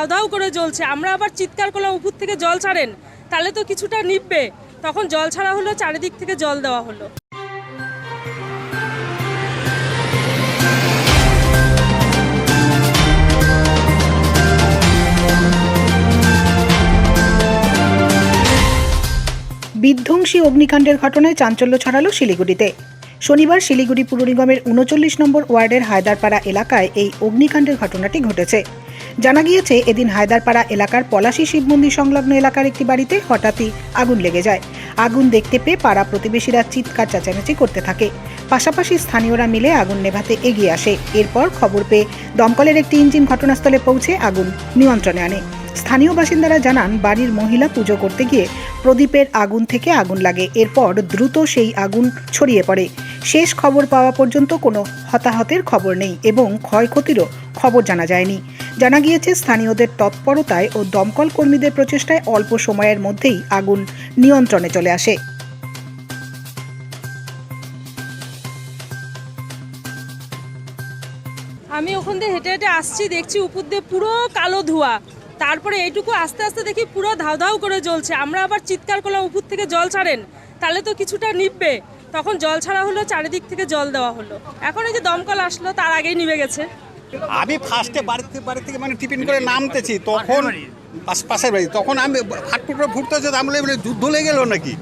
ধাউ ধাউ করে জ্বলছে। আমরা আবার চিৎকার করলাম, উপর থেকে জল ছাড়েন। তাহলে তো কিছুটা নিববে তখন জল ছাড়া হলো, চারিদিক থেকে জল দেওয়া হলো। বিধ্বংসী অগ্নিকাণ্ডের ঘটনায় চাঞ্চল্য ছড়ালো শিলিগুড়িতে। শনিবার শিলিগুড়ি পুর নিগমের উনচল্লিশ নম্বর ওয়ার্ডের হায়দারপাড়া এলাকায় এই অগ্নিকাণ্ডের ঘটনাটি ঘটেছে। জানা গিয়েছে, এদিন হায়দারপাড়া এলাকার পলাশী শিব মন্দির সংলগ্ন এলাকার একটি বাড়িতে হঠাৎই আগুন লেগে যায়। আগুন দেখতে পেয়ে পাড়া প্রতিবেশীরা চিৎকার চেঁচামেচি করতে থাকে। পাশাপাশি স্থানীয়রা মিলে আগুন নেভাতে এগিয়ে আসে। এরপর খবর পেয়ে দমকলের একটি ইঞ্জিন ঘটনাস্থলে পৌঁছে আগুন নিয়ন্ত্রণে আনে। স্থানীয় বাসিন্দারা জানান, বাড়ির মহিলা পুজো করতে গিয়ে প্রদীপের আগুন থেকে আগুন লাগে। এরপর দ্রুত সেই আগুন ছড়িয়ে পড়ে। শেষ খবর পাওয়া পর্যন্ত কোনো হতাহতের খবর নেই এবং ক্ষয়ক্ষতিরও খবর জানা যায়নি। জানা গিয়েছে, স্থানীয়দের তৎপরতায় ও দমকল কর্মীদের প্রচেষ্টায় অল্প সময়ের মধ্যেই আগুন নিয়ন্ত্রণে চলে আসে। আমি ওখান দিয়ে হেঁটে হেঁটে আসছি, দেখছি উপর দিয়ে পুরো কালো ধোঁয়া। তারপরে এইটুকু আস্তে আস্তে দেখি পুরো ধাউ ধাউ করে জ্বলছে। আমরা আবার চিৎকার করলাম, উপর থেকে জল ছাড়েন। তাহলে তো কিছুটা নিববে তখন জল ছাড়া হলো চারিদিক থেকে জল দেওয়া হলো। এখন এই যে দমকল আসলো তার আগেই নিভে গেছে। আমি ফার্স্টে বাড়িতে বাড়ি থেকে মানে টিফিন করে নামতেছি তখন পাশ- পাশের বাড়ি। তখন আমি হাট ফাটফুট ফুটতেছে আমি বলি, বলি, যুদ্ধ লেগে গেলো নাকি?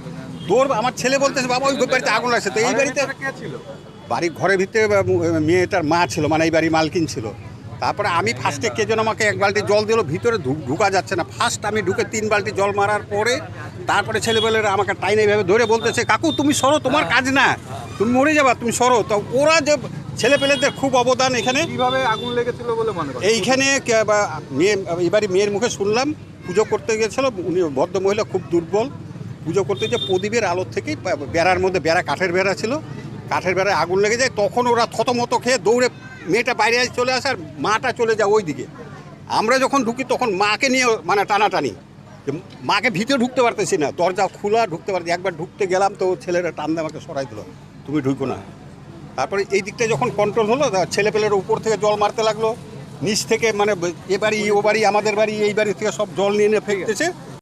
দৌড় আমার ছেলে বলতেছে বাবা ওই বাড়িতে আগুন লাগছে। তো এই বাড়িতে বাড়ির ঘরের ভিতরে মেয়েটার মা ছিল মানে এই বাড়ির মালকিন ছিল। তারপরে আমি ফার্স্টে কে যেন আমাকে এক বালতি জল দিল ভিতরে ঢুকা যাচ্ছে না। ফার্স্ট আমি ঢুকে তিন বালতি জল মারার পরে তারপরে ছেলেবেলেরা আমাকে টাইনে এইভাবে ধরে বলতেছে কাকু তুমি সরো তোমার কাজ না। তুমি মরে যাবা তুমি সরো। তো ওরা যে ছেলেপেলেদের খুব অবদান এখানে। কীভাবে আগুন লেগেছিল বলে মনে এইখানে মেয়ে এবারে মেয়ের মুখে শুনলাম পুজো করতে গিয়েছিল উনি ভদ্র মহিলা খুব দুর্বল। পুজো করতে যে প্রদীপের আলোর থেকেই বেড়ার মধ্যে বেড়া কাঠের বেড়া ছিল। কাঠের বেড়ায় আগুন লেগে যায় তখন ওরা থতমত খেয়ে দৌড়ে মেয়েটা বাইরে চলে আসে আর মাটা চলে যায় ওই দিকে আমরা যখন ঢুকি তখন মাকে নিয়ে মানে টানাটানি। মাকে ভিতরে ঢুকতে পারতেছি না, দরজা খোলা, ঢুকতে পারতি একবার ঢুকতে গেলাম তো ছেলেরা টান দিয়ে আমাকে সরাই দিল, তুমি ঢুকো না। তারপরে এই দিকটা যখন কন্ট্রোল হলো ছেলে পেলের উপর থেকে জল মারতে লাগল, নিচ থেকে মানে এ বাড়ি, ও বাড়ি, আমাদের বাড়ি, এই বাড়ি থেকে সব জল নিয়ে নিয়ে ফেলতেছে।